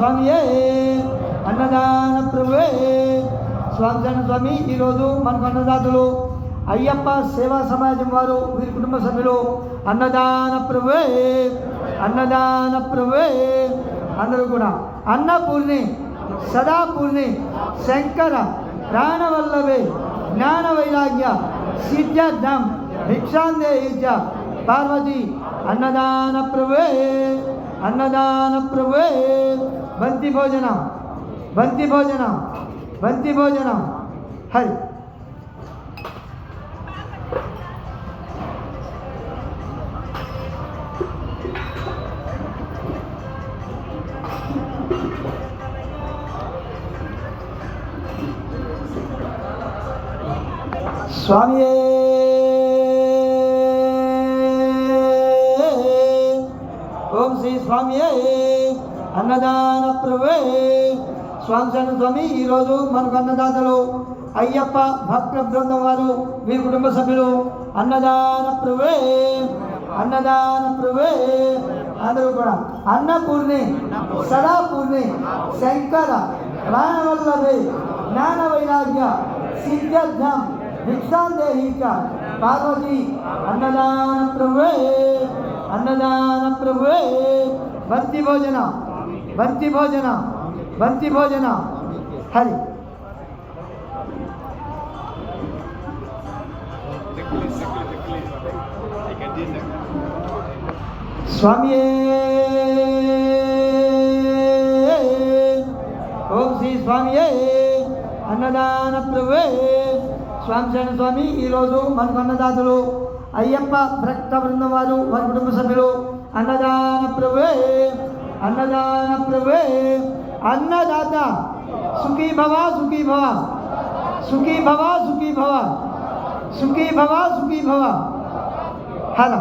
స్వామియే అన్నదాన ప్రభువే. స్వామి స్వామి ఈరోజు మనకు అన్నదాతలు అయ్యప్ప సేవా సమాజం వారు వీరి కుటుంబ సభ్యులు అన్నదాన ప్రభువే అన్నదాన ప్రభువే. అందరూ కూడా అన్నపూర్ణి సదాపూర్ణి శంకర ప్రాణవల్లభే జ్ఞాన వైరాగ్య సిద్ధార్థం భిక్షాందే పార్వతి అన్నదాన ప్రభువే. అన్నదాన ప్రభువే బంతి భోజనం బంతి భోజనం బంతి భోజనం హరి స్వామియే ఓం శ్రీ స్వామియే అన్నదాన ప్రభువే స్వామి స్వామి ఈరోజు మనకు అన్నదాతలు అయ్యప్ప భక్త బృందం వారు వీరి కుటుంబ సభ్యులు అన్నదాన ప్రభువే అన్నదాన ప్రభువే అందరూ కూడా అన్నపూర్ణి సదాపూర్ణి శంకర ప్రాణవల్లభే జ్ఞాన వైరాగ్య సిద్ధార్థం భిక్షాందేహిక పార్వతి అన్నదాన ప్రభువే అన్నదాన ప్రభువే. బంతి భోజన. బంతి భోజన. బంతి భోజన. హరి. స్వామియే. ఓం శ్రీ స్వామియే. అన్నదాన ప్రభువే. స్వామి స్వామి ఈరోజు మనకు అన్నదాతలు. అయ్యప్ప భక్త బృందం వారు వారి కుటుంబ సభ్యులు అన్నదాన ప్రభువే అన్నదాన ప్రభువే అన్నదాత సుఖీ భవ సుఖీ భవ సుఖీ భవ సుఖీ భవ సుఖీ భవ సుఖీ భవ హలో